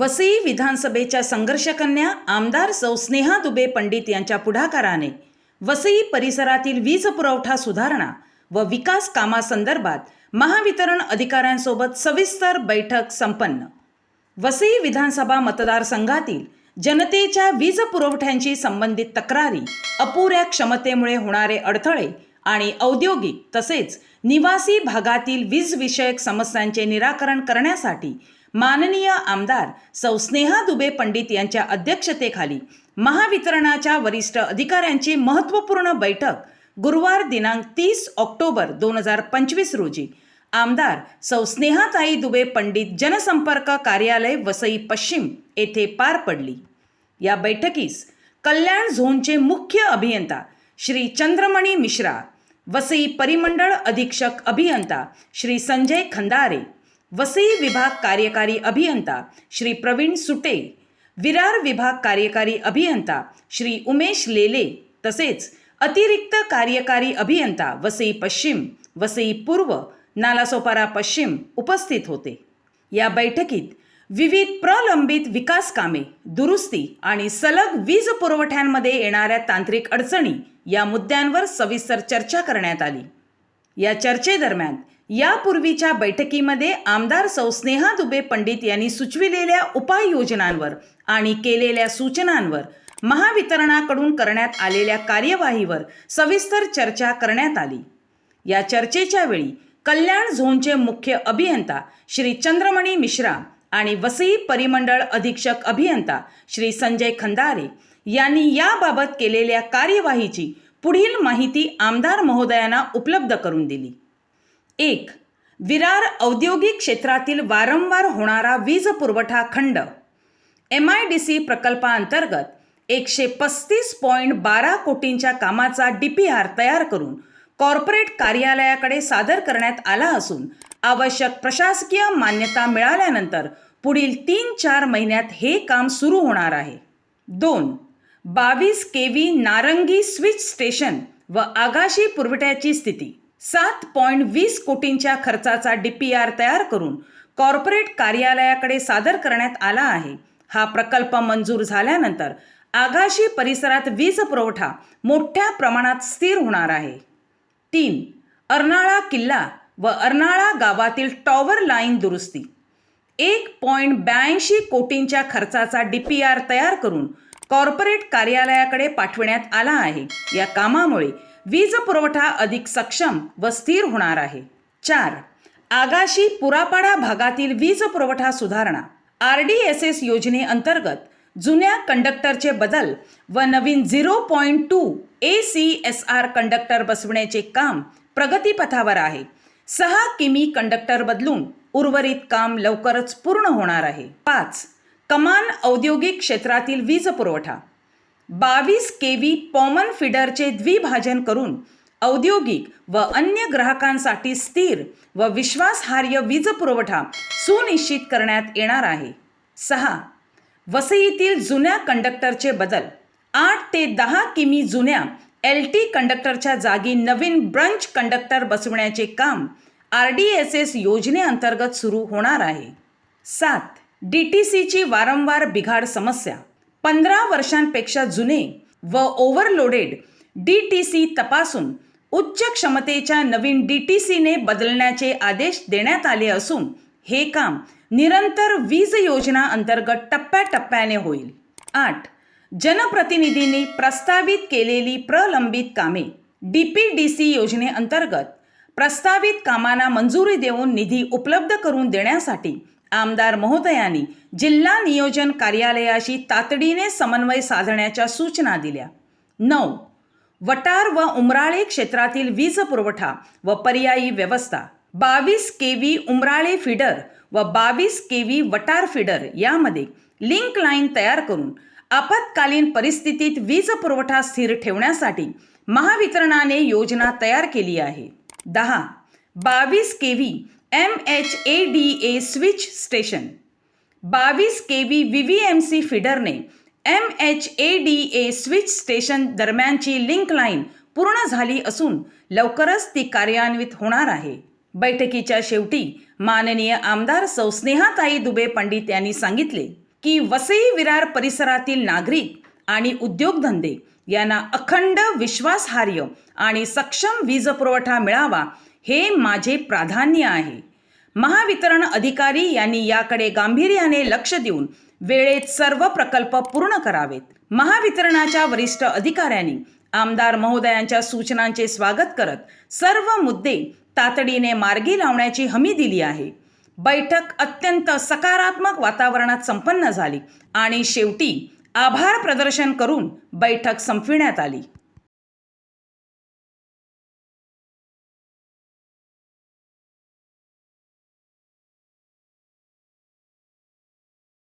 वसई विधानसभेच्या संघर्षकन्या आमदार सौ स्नेहा दुबे पंडित यांच्या पुढाकाराने वसई परिसरातील वीज पुरवठा सुधारणा व विकास कामासंदर्भात महावितरण अधिकाऱ्यांसोबत सविस्तर बैठक संपन्न. वसई विधानसभा मतदारसंघातील जनतेच्या वीज पुरवठ्यांशी संबंधित तक्रारी अपुऱ्या क्षमतेमुळे होणारे अडथळे आणि औद्योगिक तसेच निवासी भागातील वीज विषयक समस्यांचे निराकरण करण्यासाठी माननीय आमदार सौस्नेहा दुबे पंडित यांच्या अध्यक्षतेखाली महावितरणाच्या वरिष्ठ अधिकाऱ्यांची महत्त्वपूर्ण बैठक गुरुवार दिनांक तीस ऑक्टोबर दोन हजार पंचवीस रोजी. आमदार सौ स्नेहाताई दुबे पंडित जनसंपर्क कार्यालय वसई पश्चिम येथे पार पडली. या बैठकीस कल्याण झोनचे मुख्य अभियंता श्री चंद्रमणी मिश्रा वसई परिमंडळ अधीक्षक अभियंता श्री संजय खंदारे वसई विभाग कार्यकारी अभियंता श्री प्रवीण सुटे विरार विभाग कार्यकारी अभियंता श्री उमेश लेले तसेच अतिरिक्त कार्यकारी अभियंता वसई पश्चिम वसई पूर्व नालासोपारा पश्चिम उपस्थित होते. या बैठकीत विविध प्रलंबित विकास कामे दुरुस्ती आणि सलग वीज पुरवठ्यांमध्ये येणाऱ्या तांत्रिक अडचणी या मुद्द्यांवर सविस्तर चर्चा करण्यात आली. या चर्चेदरम्यान यापूर्वीच्या बैठकीमध्ये आमदार सौस्नेहा दुबे पंडित यांनी सुचविलेल्या उपाययोजनांवर आणि केलेल्या सूचनांवर महावितरणाकडून करण्यात आलेल्या कार्यवाहीवर सविस्तर चर्चा करण्यात आली. या चर्चेच्या वेळी कल्याण झोनचे मुख्य अभियंता श्री चंद्रमणी मिश्रा आणि वसई परिमंडळ अधीक्षक अभियंता श्री संजय खंदारे यांनी याबाबत केलेल्या कार्यवाहीची पुढील माहिती आमदार महोदयांना उपलब्ध करून दिली. एक विरार औद्योगिक क्षेत्रातील वारंवार होणारा वीज पुरवठा खंड. एम आय डी सी प्रकल्पाअंतर्गत एकशे पस्तीस पॉईंट बारा कोटींच्या कामाचा डी पी आर तयार करून कॉर्पोरेट कार्यालयाकडे सादर करण्यात आला असून आवश्यक प्रशासकीय मान्यता मिळाल्यानंतर पुढील तीन चार महिन्यात हे काम सुरू होणार आहे. दोन बावीस K V Narangi switch station व आगाशी पुरवठ्याची स्थिती. सात पॉईंट वीस कोटींच्या खर्चाचा डी पी आर तयार करून कॉर्पोरेट कार्यालयाकडे सादर करण्यात आला आहे. हा प्रकल्प मंजूर झाल्यानंतर आगाशी परिसरात वीज पुरवठा मोठ्या प्रमाणात स्थिर होणार आहे. तीन अर्नाळा किल्ला व अर्नाळा गावातील टॉवर लाईन दुरुस्ती. एक पॉईंट ब्याऐंशी कोटींच्या खर्चाचा डी पी आर तयार करून कॉर्पोरेट कार्यालयाकडे पाठविण्यात आला आहे. या कामामुळे वीज पुरवठा अधिक सक्षम व स्थिर होणार आहे. चार आगाशी पुरापाडा भागातील वीज पुरवठा सुधारणा. आर डी एस एस योजनेअंतर्गत जुन्या कंडक्टरचे बदल व नवीन zero point two A C S R conductor बसवण्याचे काम प्रगतीपथावर आहे. सहा किमी कंडक्टर बदलून उर्वरित काम लवकरच पूर्ण होणार आहे. पाच कमान औद्योगिक क्षेत्रातील वीज पुरवठा. बावीस के व्ही पॉमन फिडरचे द्विभाजन करून औद्योगिक व अन्य ग्राहकांसाठी स्थिर व विश्वासार्ह वीज पुरवठा सुनिश्चित करण्यात येणार आहे. सहा वसईतील जुन्या कंडक्टरचे बदल. आठ ते दहा किमी जुन्या एल टी कंडक्टरच्या जागी नवीन ब्रंच कंडक्टर बसवण्याचे काम आर डी एस एस योजनेअंतर्गत सुरू होणार आहे. सात डी टी सीची वारंवार बिघाड समस्या. पंधरा वर्षांपेक्षा जुने व ओव्हरलोडेड डी टी सी तपासून उच्च क्षमतेच्या नवीन डी टी सीने बदलण्याचे आदेश देण्यात आले असून हे काम निरंतर वीज योजना अंतर्गत टप्प्याटप्प्याने होईल. आठ. जनप्रतिनिधींनी प्रस्तावित केलेली प्रलंबित कामे डी पी डी सी योजनेअंतर्गत प्रस्तावित कामांना मंजुरी देऊन निधी उपलब्ध करून देण्यासाठी आमदार महोदयांनी जिल्हा नियोजन कार्यालयाशी तातडीने समन्वय साधण्याच्या सूचना दिल्या. नऊ. वटार व उमराळे क्षेत्रातील वीज पुरवठा व पर्यायी व्यवस्था. बावीस के व्ही उमराळे फिडर व बावीस के व्ही वटार फिडर यामध्ये लिंक लाईन तयार करून आपत्कालीन परिस्थितीत वीज पुरवठा स्थिर ठेवण्यासाठी महावितरणाने योजना तयार केली आहे. दहा. बावीस K V M H A D A switch station बावीस K V V V M C फिडरने M H A D A switch station दरम्यानची लिंक लाईन पूर्ण झाली असून लवकरच ती कार्यान्वित होणार आहे. बैठकीच्या शेवटी माननीय आमदार सौ स्नेहाताई दुबे पंडित यांनी सांगितले की वसई विरार परिसरातील नागरिक आणि उद्योगधंदे यांना अखंड विश्वासार्ह आणि सक्षम वीज पुरवठा मिळावा हे माझे प्राधान्य आहे. महावितरण अधिकारी यांनी याकडे गांभीर्याने लक्ष देऊन वेळेत सर्व प्रकल्प पूर्ण करावेत. महावितरणाच्या वरिष्ठ अधिकाऱ्यांनी आमदार महोदयांच्या सूचनांचे स्वागत करत सर्व मुद्दे तातडीने मार्गी लावण्याची हमी दिली आहे. बैठक अत्यंत सकारात्मक वातावरणात संपन्न झाली आणि शेवटी आभार प्रदर्शन करून बैठक संपविण्यात आली.